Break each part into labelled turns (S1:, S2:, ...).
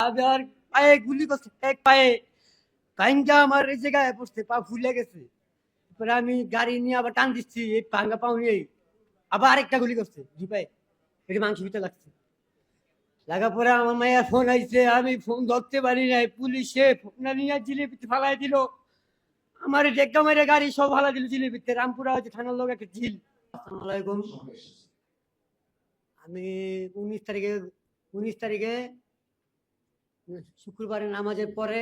S1: আবার পায়ে গুলি করছে এক পায়ে। কাইনটা আমার এই জায়গায় পড়ছে পা ফুলে গেছে। তারপরে আমি গাড়ি নিয়ে আবার টান দিচ্ছি এই ভাঙ্গা পাও আবার আরেকটা গুলি করছে দুই পায়ে। এটা মাংস ভিতরে লাগছে। লাগা পরে আমার মায়ের ফোন আইছে আমি ফোন ধরতে পারি নাই। পুলিশে ফোনটা নিয়ে জিলিপিতে ফালাই দিল। আমার ডেক্কা মেরে গাড়ি সব ফালাই দিল জিলিপিতে। রামপুরা হচ্ছে থানার লোক একটা ঝিল। আসসালামু আলাইকুম। আমি উনিশ তারিখে উনিশ তারিখে শুক্রবারে নামাজের পরে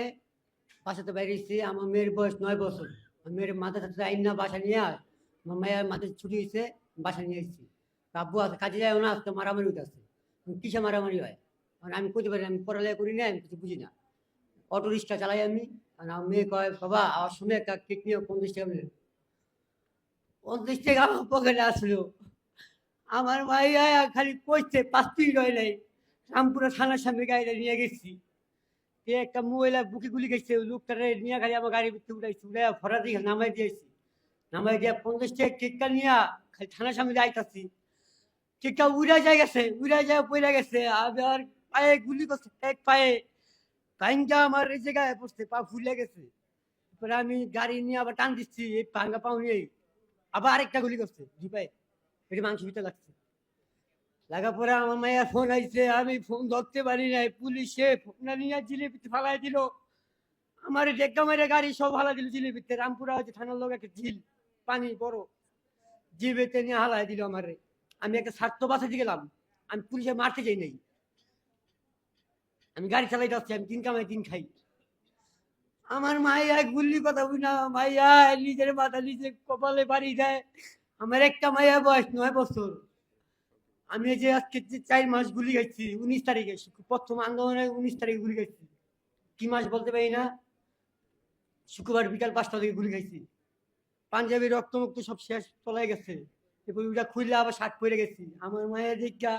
S1: বাসাতে বাইরেছি আমার মেয়ের বয়স নয় বছর। মেয়ের মাথা সাথে আইন না, বাসা নিয়ে আয়। আমার মায়ের মাথায় ছুটি হয়েছে, বাসা নিয়ে এসেছি। আব্বু আছে, কাজে যায় না, আজকে মারামারি হতে আছে কিসে মারামারি হয়? মানে আমি করতে পারি আমি পড়ালেখা করি না, আমি কিছু বুঝি না। অটো রিক্সা চালাই আমি, আর আমার মেয়ে কয়, বাবা, আমার সময় একটা কেক নিয়ে পঞ্চাশ টাকা নিলেন পঞ্চাশ টাকা আমার পকেটে আসলো। আমার ভাইয়া খালি কইছে, পাঁচ মিনিট হয় নাই। রামপুরা থানার সামনে গাড়িটা নিয়ে গেছি। এ একটা মহিলা বুকে গুলি গেছে লোকটারে নিয়ে খালি আমার গাড়ির ভিতরে উঠাইছি উঠে ফরা দিয়ে নামাই দিয়েছি। নামাই দিয়ে পঞ্চাশ টাকা কেকটা নিয়ে খালি থানার সামনে যাইতাছি। কেকটা উড়ে যায় গেছে উড়ে যায় পড়ে গেছে আবার পায়ে গুলি করছে, এক পায়ে। কাইনটা আমার এই জায়গায় পড়ছে, পা ফুলে গেছে। তারপরে আমি গাড়ি নিয়ে আবার টান দিচ্ছি, এই ভাঙ্গা পাও নিয়েই আবার আরেকটা গুলি করছে দুই পায়ে এটা মাংস ভিতরে লাগছে। লাগা পরে আমার মায়ের ফোন আইছে, আমি ফোন ধরতে পারি নাই। পুলিশে ফোনটা নিয়ে জিলিপিতে ফালাই দিল। আমার ডেক্কা মেরে গাড়ি সব ফালাই দিল জিলিপিতে। রামপুরা হচ্ছে থানার লোক একটা ঝিল, পানি বড়। জিলিপিতে নিয়ে হালাই দিল আমারে। আমি একটা স্বার্থ বাঁচাতে গেলাম। আমি পুলিশে মারতে যাই নাই। আমি গাড়ি চালাই যাচ্ছি, আমি তিন কামাই তিন খাই। আমার মাইয়া গুল্লি কথা বুঝি না মাইয়া নিজের মাথা নিজে কপালে বাড়ি দেয়। আমার একটা মাইয়া বয়স নয় বছর। আমি যে আজকে যে চার মাস গুলি খাইছি, উনিশ তারিখে প্রথম আন্দোলনে উনিশ তারিখে গুলি খাইছি। কি মাস বলতে পারি না? শুক্রবার বিকাল পাঁচটা থেকে গুলি খাইছি। পাঞ্জাবি রক্তমুক্ত সব শেষ চলে গেছে। এরপর খুললে আবার শার্ট পরে গেছি। আমার মায়ের দেখা,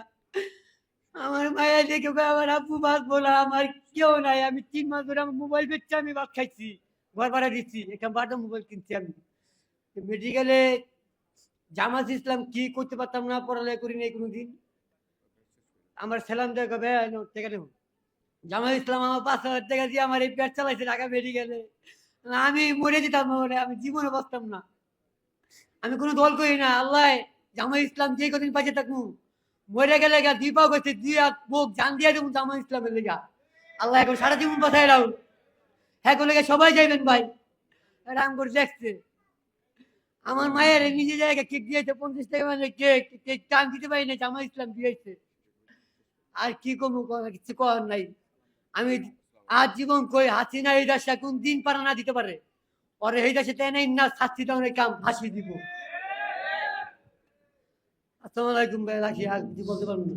S1: আমার মায়ের দেখে আমার আব্বু বাঁচবো না আমার কেউ নাই। আমি তিন মাস ধরে আমার মোবাইল বেচছি, আমি ভাত খাইছি। ঘর ভাড়া দিচ্ছি। একটা বাটা মোবাইল কিনছি আমি। মেডিকেলে জামাত ইসলাম কি করতে পারতাম না, পড়ালেখা করি নাই কোনোদিন? আমার সেলাম দেবো। জামাত ইসলাম আমার পাঁচ হাজার টাকা দিয়ে আমার এই পেট চালাইছে ঢাকা মেডিকেলে। আমি মরে যেতাম আমি জীবনে বাঁচতাম না। আমি কোনো দল করি না, আল্লাহ, জামাত ইসলাম যে কদিন পাশে থাকব মরে গেলে গা দুই দীপা করছে দিয়ে বুক জান দিয়ে দেবো জামাত ইসলামের লেগা। আল্লাহ, এখন সারা জীবন বাঁচাই রাখুন। হ্যাঁ করে সবাই যাইবেন ভাই। রাম করে দেখছে আমার মায়ের নিজে জায়গায় কেক দিয়েছে, পঞ্চাশ টাকা মানে কেক কেক টান দিতে পারি না জামা ইসলাম দিয়েছে। আর কি কমু কিছু করার নাই। আমি আজ জীবন কই, হাসি হাসিনা এই দেশটা কোন দিন পারা না দিতে পারে। পরে এই দেশে তাই নাই না শাস্তি দেওয়ার কাম ফাঁসি দিব। আসসালামু আলাইকুম ভাই, রাখি, আর কিছু বলতে পারব না।